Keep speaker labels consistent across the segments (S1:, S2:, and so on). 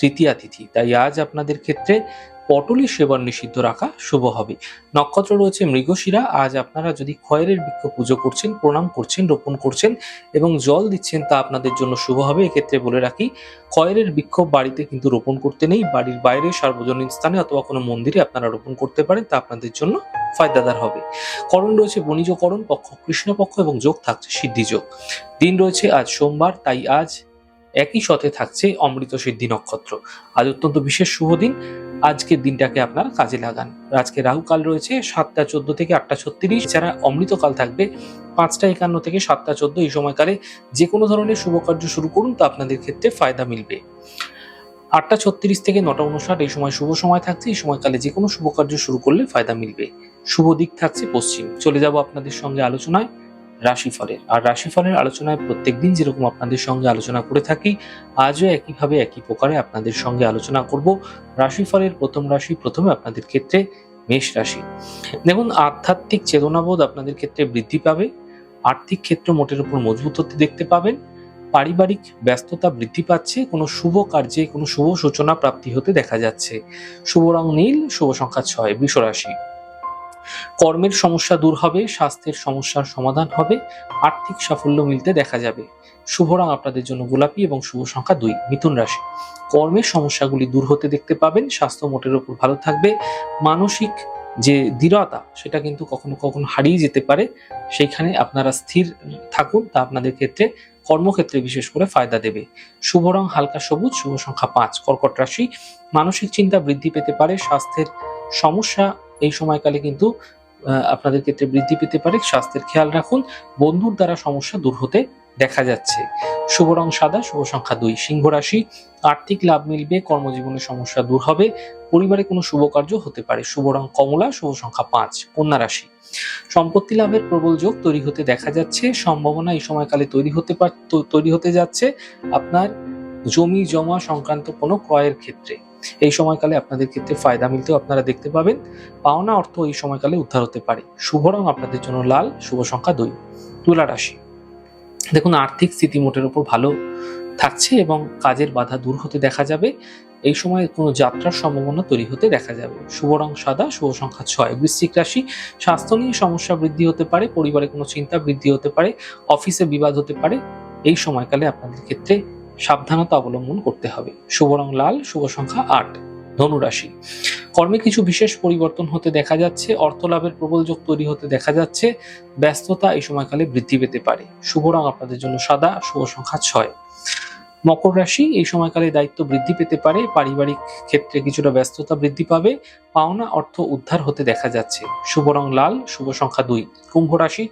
S1: তৃতীয়া তিথি। তাই আজ আপনাদের ক্ষেত্রে পটলের সেবন নিষিদ্ধ রাখা শুভ হবে। নক্ষত্র রয়েছে মৃগশিরা। আজ আপনারা যদি খয়েরের বৃক্ষ পুজো করছেন, প্রণাম করছেন, রোপণ করছেন এবং জল দিচ্ছেন, তা আপনাদের জন্য শুভ হবে। এক্ষেত্রে বলে রাখি, খয়েরের বৃক্ষ বাড়িতে কিন্তু রোপণ করতে নেই। বাড়ির বাইরে সার্বজনীন স্থানে অথবা কোনো মন্দিরে আপনারা রোপণ করতে পারেন, তা আপনাদের জন্য ফায়দাদার হবে। করণ রয়েছে বণিজকরণ, পক্ষ কৃষ্ণপক্ষ এবং যোগ থাকছে সিদ্ধিযোগ। দিন রয়েছে আজ সোমবার, তাই আজ একই সাথে থাকছে অমৃত সিদ্ধি নক্ষত্র। আজ অত্যন্ত বিশেষ শুভ দিন। আজকের দিনটাকে আপনারা কাজে লাগান। আজকে রাহুকাল রয়েছে, সাতটা চোদ্দ থেকে আটটা ছত্রিশ। এছাড়া অমৃতকাল থাকবে, পাঁচটা একান্ন থেকে সাতটা চোদ্দ এই সময়কালে যে কোনো ধরনের শুভ কার্য শুরু করুন, তা আপনাদের ক্ষেত্রে ফায়দা মিলবে। আটটা ছত্রিশ থেকে নটা উনষাট এই সময় শুভ সময় থাকছে। এই সময়কালে যে কোনো শুভ কার্য শুরু করলে ফায়দা মিলবে। শুভ দিক থাকছে পশ্চিম। চলে যাব আপনাদের সঙ্গে আলোচনায়। রাশিফলের। আর রাশিফলের আলোচনায় প্রত্যেকদিন যেরকম আপনাদের সঙ্গে আলোচনা করে থাকি, আজও একইভাবে একই প্রকারে আপনাদের সঙ্গে আলোচনা করব। রাশিফলের প্রথম রাশি প্রথমে আপনাদের ক্ষেত্রে মেষ রাশি। দেখুন, আধ্যাত্মিক চেতনাবোধ আপনাদের ক্ষেত্রে বৃদ্ধি পাবে। আর্থিক ক্ষেত্র মোটের উপর মজবুত হতে দেখতে পাবেন। পারিবারিক ব্যস্ততা বৃদ্ধি পাচ্ছে। কোনো শুভ কার্যে কোনো শুভ সূচনা প্রাপ্তি হতে দেখা যাচ্ছে। শুভ রং নীল, শুভ সংখ্যা ছয়, বৃষ রাশি। কর্মের সমস্যা দূর হবে, স্বাস্থ্যের সমস্যার সমাধান হবে, আর্থিক সাফল্য মিলতে দেখা যাবে। শুভ রং আপনাদের জন্য গোলাপি এবং শুভ সংখ্যা দুই, মিথুন রাশি। কর্মের সমস্যাগুলি দূর হতে দেখতে পাবেন, স্বাস্থ্য মোটের উপর ভালো থাকবে, মানসিক যে দৃঢ়তা, সেটা কিন্তু কখনো কখনো হারিয়ে যেতে পারে, সেইখানে আপনারা স্থির থাকুন, তা আপনাদের ক্ষেত্রে কর্মক্ষেত্রে বিশেষ করে ফায়দা দেবে। শুভ রং হালকা সবুজ, শুভ সংখ্যা পাঁচ, কর্কট রাশি। মানসিক চিন্তা বৃদ্ধি পেতে পারে, স্বাস্থ্যের সমস্যা এই সময়কালে কিন্তু আপনাদের ক্ষেত্রে বৃদ্ধি পেতে পারে। স্বাস্থ্যের খেয়াল রাখুন। বন্ধুর দ্বারা সমস্যা দূর হতে দেখা যাচ্ছে। শুভ রং সাদা, শুভ সংখ্যা দুই। সিংহ রাশি, আর্থিক লাভ মিলবে কর্মজীবনের সমস্যা দূর হবে, পরিবারে কোনো শুভ কার্য হতে পারে। শুভ রং কমলা, শুভ সংখ্যা পাঁচ। কন্যা রাশি। সম্পত্তি লাভের প্রবল যোগ তৈরি হতে দেখা যাচ্ছে। সম্ভাবনা এই সময়কালে তৈরি হতে তৈরি হতে যাচ্ছে। আপনার জমি, জমা সংক্রান্ত কোনো ক্রয়ের ক্ষেত্রে। এই সময়কালে আপনাদের ক্ষেত্রে ফায়দা মিলতেও আপনারা দেখতে পাবেন। পাওনা অর্থ এই সময়কালে উদ্ধার হতে পারে। শুভ রং আপনাদের জন্য লাল, শুভ সংখ্যা দুই। তুলা রাশি। দেখুন, আর্থিক স্থিতি মোটের উপর ভালো থাকছে এবং কাজের বাধা দূর হতে দেখা যাবে। এই সময় কোনো যাত্রার সম্ভাবনা তৈরি হতে দেখা যাবে। শুভ রং সাদা, শুভ সংখ্যা ছয়। বৃশ্চিক রাশি, স্বাস্থ্য নিয়ে সমস্যা বৃদ্ধি হতে পারে, পরিবারে কোনো চিন্তা বৃদ্ধি হতে পারে, অফিসে বিবাদ হতে পারে। এই সময়কালে আপনাদের ক্ষেত্রে সাবধানতা অবলম্বন করতে হবে। শুভ রং লাল, শুভ সংখ্যা আট ধনুরাশি কর্মে কিছু বিশেষ পরিবর্তন হতে দেখা যাচ্ছে অর্থ লাভের প্রবল যোগ তৈরি হতে দেখা যাচ্ছে, ব্যস্ততা এই সময়কালে বৃদ্ধি পেতে পারে। শুভ রং আপনাদের জন্য সাদা, শুভ সংখ্যা ছয়। মকর রাশি এই সময়কালে দায়িত্ব বৃদ্ধি পেতে পারে, পারিবারিক ক্ষেত্রে কিছুটা ব্যস্ততা বৃদ্ধি পাবে, পাওনা অর্থ উদ্ধার হতে দেখা যাচ্ছে। শুভ রং লাল, শুভ সংখ্যা দুই। কুম্ভ রাশি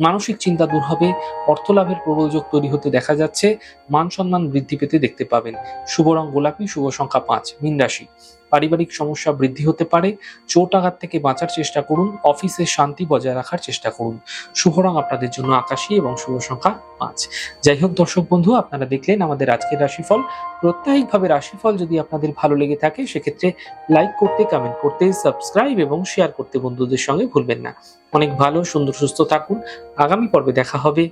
S1: মানসিক চিন্তা দূর হবে অর্থ লাভের প্রবল যোগ তৈরি হতে দেখা যাচ্ছে, মান সম্মান বৃদ্ধি পেতে দেখতে পাবেন। শুভ রং গোলাপি, শুভ সংখ্যা পাঁচ, মীন রাশি। পারিবারিক সমস্যা বৃদ্ধি হতে পারে, চোট আঘাত থেকে বাঁচার চেষ্টা করুন, অফিসে শান্তি বজায় রাখার চেষ্টা করুন। শুভ রং আপনাদের জন্য আকাশী এবং শুভ সংখ্যা পাঁচ। যাই হোক দর্শক বন্ধু, আপনারা দেখলেন আমাদের আজকের রাশিফল। প্রত্যাহিকভাবে রাশিফল যদি আপনাদের ভালো লেগে থাকে, সেক্ষেত্রে লাইক করতে, কমেন্ট করতে, সাবস্ক্রাইব এবং শেয়ার করতে বন্ধুদের সঙ্গে ভুলবেন না। অনেক ভালো, সুন্দর, সুস্থ থাকুন। আগামী পর্বে দেখা হবে।